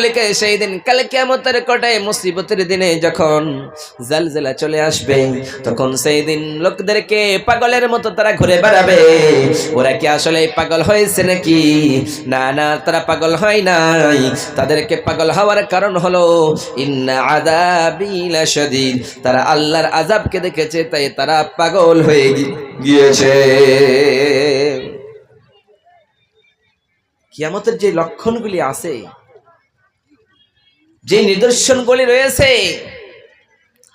পাগলগুলিকে সেই দিন, কালে কেমতের কোটায় মুসিবতের দিনে যখন জালজালা চলে আসবে, তখন সেই দিন লোকদেরকে পাগলের মতো তারা ঘুরে বেড়াবে। ওরা কি আসলে পাগল হয়েছে নাকি? না না, তারা পাগল হয় নাই। তাদেরকে পাগল হওয়ার কারণ হলো, ইন্না আযাবিলা শাদীদ তারা আল্লাহর আযাবকে দেখেছে, তাই তারা পাগল হয়ে গিয়েছে। কিয়ামতের যে লক্ষণগুলি আছে যে নিদর্শনগুলি রয়েছে,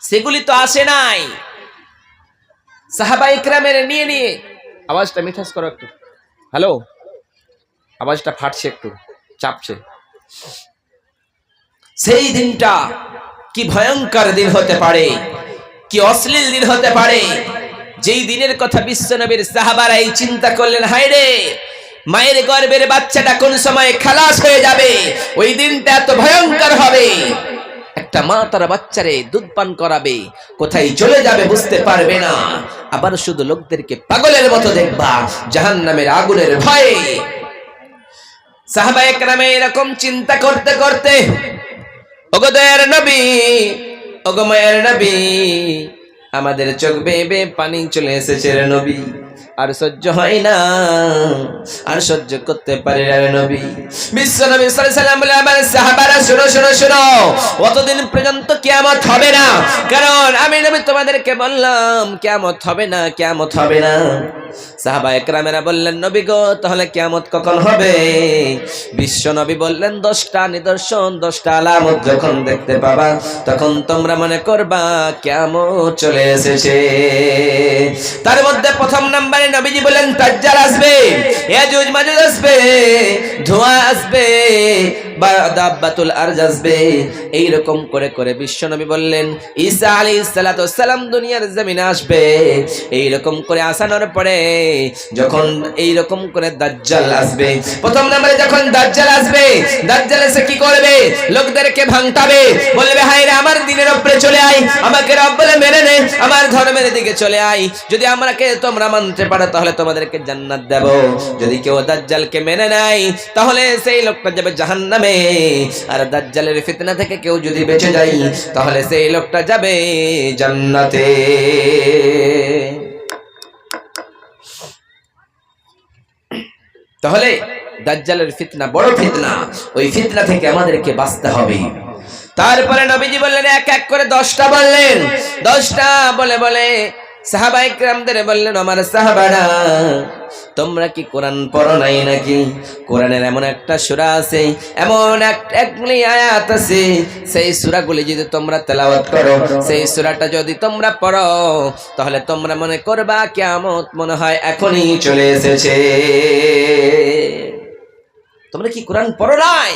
সেগুলি তো আসে নাই। সাহাবা ইকরামের নিয়ে নিয়ে। আওয়াজটা মিঠাস করো একটু। হ্যালো? আওয়াজটা ফাটছে একটু, চাপছে। সেই দিনটা কি ভয়ঙ্কর দিন হতে পারে, কি অশ্লীল দিন হতে পারে। যেই দিনের কথা বিশ্বনবীর সাহাবারা এই চিন্তা করলেন হায় রে মায়ের গর্ভের বাচ্চাটা কোন সময় খালাস হয়ে যাবে? ওই দিনটা এত ভয়ঙ্কর হবে। একটা মা তার বাচ্চারে দুধ পান করাবে, কোথায় চলে যাবে বুঝতে পারবে না। আবার শুধু লোকদেরকে পাগলের মতো দেখবা জাহান নামের আগুনের ভয়ে। সাহাবা একরামে এরকম চিন্তা করতে করতে, ওগো দয়ার নবী, ওগো মায়ের নবী, আমাদের চোখ বেয়ে পানি চলে এসেছে রে নবী। আর সহ্য হয় না। আর সহ্য করতে পারে না নবী। বিশ্ব নবী সাল্লাম বলে, আমার সাহাবারা, শুনো শুনো শুনো, অতদিন পর্যন্ত কিয়ামত হবে না। কারণ আমি নবী তোমাদেরকে বললাম, কিয়ামত হবে না, কিয়ামত হবে না। সাহাবা একরামেরা বললেন, নবী গো, তাহলে কখন হবে? বিশ্ব নবী বললেন, দশটা নিদর্শন, দশটা আলামত যখন দেখতে পাবা, তখন তোমরা মনে করবা চলে এসেছে। তার মধ্যে প্রথম নাম্বারে নবীজি দাজ্জাল আসবে মাজুজ আসবে, ধোঁয়া আসবে, বা আরজ আসবে। করে করে বিশ্ব নবী বললেন, ঈসা আলাইহিস সালাম দুনিয়ার জমিনে আসবে। এইরকম করে আসানোর পরে যখন এইরকম করে দাজ্জাল আসবে প্রথম নম্বরে যখন দাজ্জাল আসবে দাজ্জাল এসে কি করবে? লোকদেরকে ভাঙতাবে। বলবে হায় রে আমার দিনের উপরে চলে আয় আমাকে রব বলে মেনে নে আমার ধর্মের দিকে চলে আয়। যদি আমাকে তোমরা মানতে পারো তাহলে তোমাদেরকে জান্নাত দেব। যদি কেউ দাজ্জালকে মেনে নেয় তাহলে সেই লোকটা যাবে জাহান্নামে। আর দাজ্জালের ফিতনা থেকে কেউ যদি বেঁচে যায় তাহলে সেই লোকটা যাবে জান্নাতে। তাহলে দাজ্জালের ফিতনা বড় ফিতনা। ওই ফিতনা থেকে আমাদেরকে বাঁচতে হবে। তারপরে নবীজি বললেন, এক এক করে দশটা বললেন। দশটা বলে বলে সাহাবা ইকরামদের বললেন, আমার সাহাবারা, তোমরা কি কোরআন পড়ো নাই নাকি? কোরআনের এমন একটা সূরা আছে, এমন এক একগুলি আয়াত আছে। সেই সূরাগুলি যদি তোমরা তেলাওয়াত করো, সেই সূরাটা যদি তোমরা পড়ো, তাহলে তোমরা মনে করবা কিয়ামত মনে হয় এখনই চলে এসেছে। তোমরা কি কোরআন পড়ো নাই?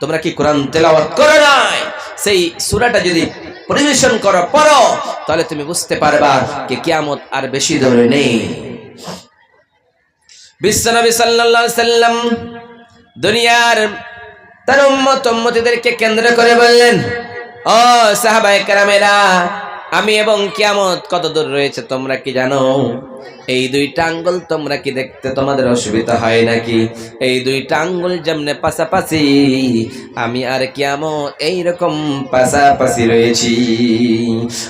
তোমরা কি কোরআন তেলাওয়াত করো নাই? সেই সূরাটা যদি পরিবেশন করো, পড়ো। তাহলে তুমি বুঝতে পারবা যে কিয়ামত আর বেশি দূরে নেই। বিশ্বনবী সাল্লাল্লাহু সাল্লাম দুনিয়ার তার উম্মত উম্মতিদেরকে কেন্দ্র করে বললেন, ও সাহাবায়ে কেরামেরা, আমি এবং কিয়ামত কত দূর রয়েছে তোমরা কি জানো? এই দুইটা আঙ্গুল তোমরা কি দেখতে তোমাদের অসুবিধা হয় নাকি? এই দুইটা আঙ্গুল যেমনে পাশাপাশি, আমি আর কিয়ামত এইরকম পাশাপাশি রয়েছি।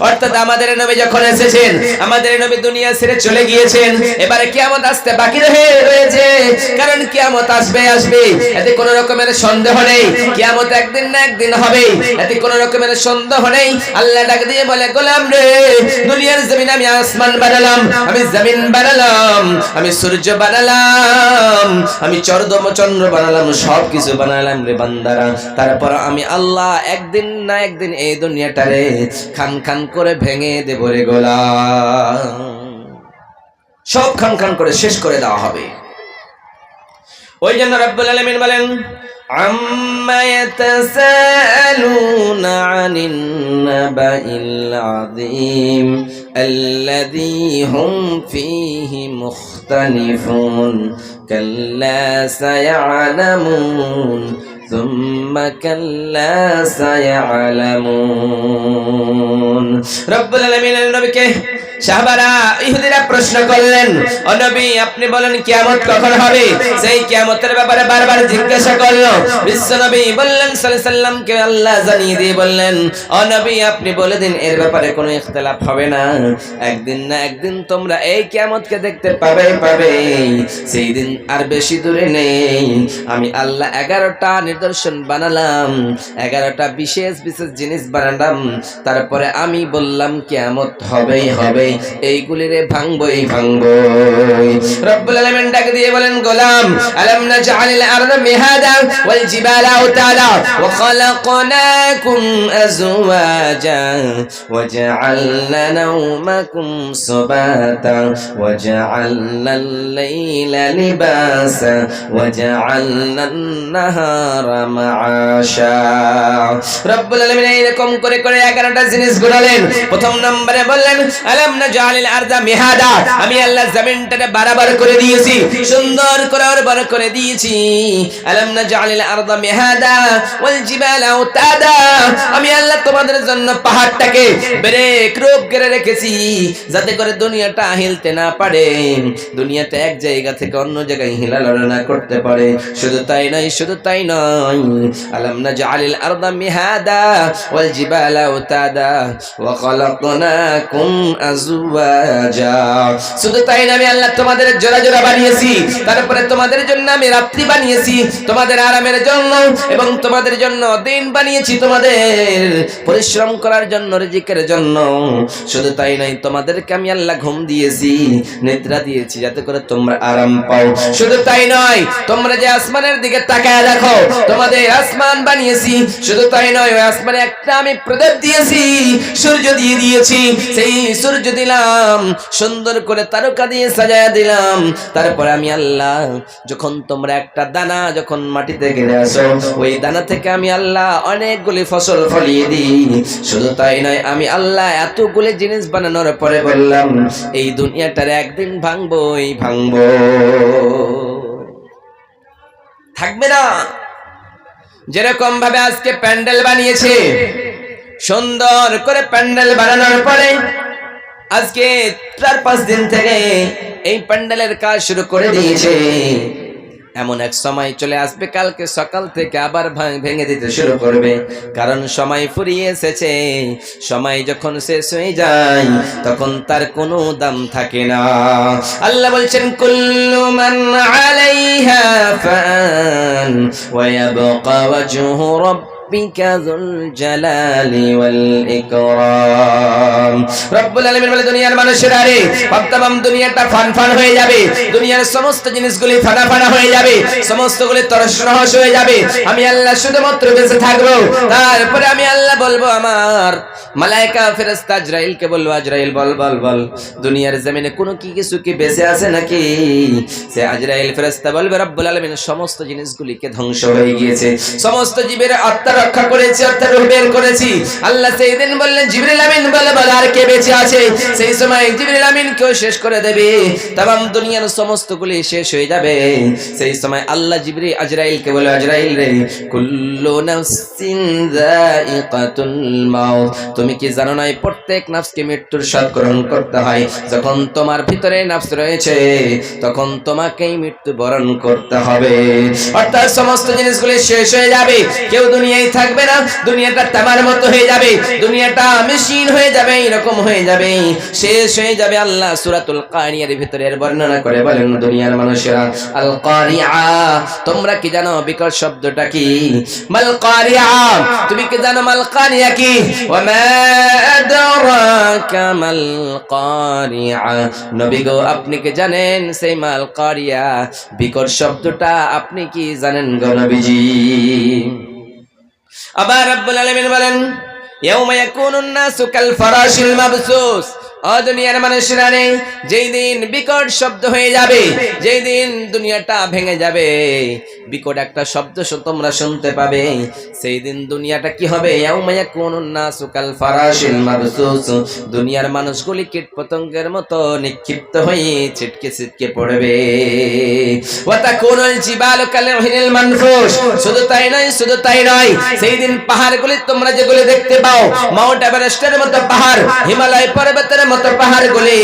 অর্থাৎ আমাদের নবী যখন এসেছেন, আমাদের নবী দুনিয়া ছেড়ে চলে গিয়েছেন, এবারে কিয়ামত আসতে বাকি রয়ে রয়েছে। কারণ কিয়ামত আসবে আসবে। এতে কোনো রকমের সন্দেহ নেই। কিয়ামত একদিন না একদিন হবে। এতে কোনো রকমের সন্দেহ নেই। আল্লাহ ডাক দিয়ে বলে, গোলাম রে, দুনিয়ার জমিন আমি আসমান বানালাম। আমি জমিন বানালাম আমি সূর্য বানালাম আমি চন্দ্র চন্দ্র বানালাম সব কিছু বানালাম রে বান্দারা। তারপর আমি আল্লাহ একদিন না একদিন এই দুনিয়াটারে খান খান করে ভেঙে দেব রে গোলাম। সব খান খান করে শেষ করে দেওয়া হবে। ওই জন্য রব্বুল আলামিন বলেন عما يتساءلون عن النبأ العظيم الذي هم فيه مختلفون كلا سيعلمون ثم كلا سيعلمون رب العالمين النبي ইহুদিরা প্রশ্ন করলেন, ও নবী, আপনি বলেন কিয়ামত কখন হবে? সেই কিয়ামতের ব্যাপারে বারবার জিজ্ঞাসা করল। বিশ্ব নবী বললেন বললেন, ও নবী, আপনি বলে দিন, এর ব্যাপারে কোনো হবে না। একদিন না একদিন তোমরা এই কিয়ামতকে দেখতে পাবে পাবে। সেই দিন আর বেশি দূরে নেই। আমি আল্লাহ এগারোটা নিদর্শন বানালাম, এগারোটা বিশেষ বিশেষ জিনিস বানালাম। তারপরে আমি বললাম, কিয়ামত হবেই হবে। এইগুলিরে ভাঙবই ভাঙবই। রব্বুল আলামিন ডাক দিয়ে বলেন, গোলাম, আলাম নাজআলিল আরদা মিহাদা ওয়াল জিবালা আওতাদা ওয়া খালাকনাকুম আজওয়াজা ওয়াজআলনা নাওমাকুম সুবাতা ওয়াজআলনা আল-লাইলা লিবাসা ওয়াজআলনা আন-নাহারা মাআশা রব্বুল আলামিন এইরকম করে করে 11টা জিনিস গুনালেন প্রথম নম্বরে বললেন, আলাম আমি আল্লাহ জমিনটাকে বারাবার করে দিয়েছি, সুন্দর করে করে দিয়েছি। আমি আল্লাহ তোমাদের জন্য পাহাড়টাকে করে রেখেছি, যাতে করে দুনিয়াটা হিলতে না পারে। দুনিয়াটা এক জায়গা থেকে অন্য জায়গায় হিলালড়া না করতে পারে। শুধু তাই নয়, শুধু তাই নয়, আলাম নাজআলিল আরদা মিহাদা ওয়াল জিবালা আওতাদা ওয়া খালাকনাকুম শুধু তাই আমি আল্লাহ তোমাদের জোড়া জোড়া বানিয়েছি। তারপরে তোমাদের জন্য আমি রাত্রি বানিয়েছি। তোমাদের আরামের জন্য এবং তোমাদের জন্য দিন বানিয়েছি তোমাদের। পরিশ্রম করার জন্য, রিজিকের জন্য। শুধু তাই তোমাদেরকে আমি আল্লাহ ঘুম দিয়েছি, নিদ্রা দিয়েছি, যাতে করে তোমরা আরাম পাও। শুধু তাই নয়, তোমরা যে আসমানের দিকে তাকায় দেখো, তোমাদের আসমান বানিয়েছি। শুধু তাই নয়, ওই আসমানে একটা আমি প্রদীপ দিয়েছি, সূর্য দিয়ে দিয়েছি। সেই সূর্য দিলাম, সুন্দর করে তারকা দিয়ে সাজায়া দিলাম। তারপরে আমি আল্লাহ, যখন তোমরা একটা দানা যখন মাটিতে গেলে আসো, ওই দানা থেকে আমি আল্লাহ অনেকগুলি ফসল ফলিয়ে দিই। শুধু তাই নয়, আমি আল্লাহ এতগুলি জিনিস বানানোর পরে বললাম, এই দুনিয়াটার একদিন ভাঙবই, ভাঙবো। থাকবে না। যেরকম ভাবে আজকে প্যান্ডেল বানিয়েছে, সুন্দর করে প্যান্ডেল বানানোর পরে আজকে চার পাঁচ দিন থেকে এই প্যান্ডেলের কাজ শুরু করে দিয়েছে। এমন এক সময় চলে আসবে কালকে সকাল থেকে আবার ভেঙে দিতে শুরু করবে। কারণ সময় ফুরিয়ে এসেছে। সময় যখন শেষ হয়ে যায় তখন তার কোনো দাম থাকে না। আল্লাহ বলছেন কুল্লু মান আলাইহা ফান ওয়া ইয়াবকা ওয়াজহু ربك ذو الجلال والإكرام রব্বুল আলামিন বলে দুনিয়ার মানুষের আরে ভাবতাম দুনিয়াটা ফান ফান হয়ে যাবে দুনিয়ার সমস্ত জিনিসগুলি ফানা ফানা হয়ে যাবে সমস্তগুলি তরস রহস হয়ে যাবে আমি আল্লাহ শুধুমাত্র বেঁচে থাকবো তারপরে আমি আল্লাহ বলবো আমার মালাইকা ফেরেশতা আজরাইলকে বলবো আজরাইল বল বল বল দুনিয়ার জমিনে কোনো কি কিছু কি বেঁচে আছে নাকি সে আজরাইল ফেরেশতা বলবে রব্বুল আলামিন সমস্ত জিনিসগুলিকে ধ্বংস হয়ে গিয়েছে সমস্ত জীবের আত্মা রক্ষা করেছি, অর্থাৎ রূহ বের করেছি। আল্লাহ সেই দিন বললেন, জিবরিল আমিন বলে আর কে বেঁচে আছে? সেই সময় জিবরিল আমিন কেউ শেষ করে দেবে। তাম দুনিয়ার সমস্ত গুলি শেষ হয়ে যাবে। সেই সময় আল্লাহ জিবরি আজরাইলকে বলে, আজরাইল রে, কুল্লু নাফসিন যায়িকাতুল মাউত। তুমি কি জানো না প্রত্যেক নাফসকে মৃত্যুর স্বাদ গ্রহণ করতে হয়। যখন তোমার ভিতরে নাফস রয়েছে, তখন তোমাকেই মৃত্যু বরণ করতে হবে। অর্থাৎ সমস্ত জিনিসগুলি শেষ হয়ে যাবে। কেউ দুনিয়ায় থাকবে না, দুনিয়াটা তামার মতো হয়ে যাবে, দুনিয়াটা মেশিন হয়ে যাবে, এরকম হয়ে যাবে, শেষ হয়ে যাবে আল্লাহ সূরাতুল কারিয়ার ভিতরে এর বর্ণনা করে বলেন দুনিয়ার মানুষেরা আল কারিয়া তোমরা কি জানো বিকট শব্দটা কি? মাল কারিয়া তুমি কি জানো মাল কারিয়া কি? ওয়া মা আদরাকা মাল কারিয়া নবী গো, আপনি কি জানেন সেই মাল কারিয়া বিকট শব্দটা আপনি কি জানেন গো নবীজি? আবার রব্বুল আলামিন বলেন ইয়াউমা ইয়াকুনুন নাসু কাল ফারাশিল মাবসুস ও দুনিয়ার মানুষেরা নেই। যেই দিন বিকট শব্দ হয়ে যাবে, যেই দিন দুনিয়াটা ভেঙে যাবে, বিকট একটা শব্দ তোমরা শুনতে পাবে। সেই দিন দুনিয়াটা কি হবে? দুনিয়ার মানুষগুলি কীট পতঙ্গের মতো নিক্ষিপ্ত হয়ে ছিটকে ছিটকে পড়বে। শুধু তাই নয়, শুধু তাই নয়, সেই দিন পাহাড়গুলি তোমরা যেগুলি দেখতে পাও, মাউন্ট এভারেস্টের মতো পাহাড়, হিমালয় পর্বতের মতো পাহাড় গলে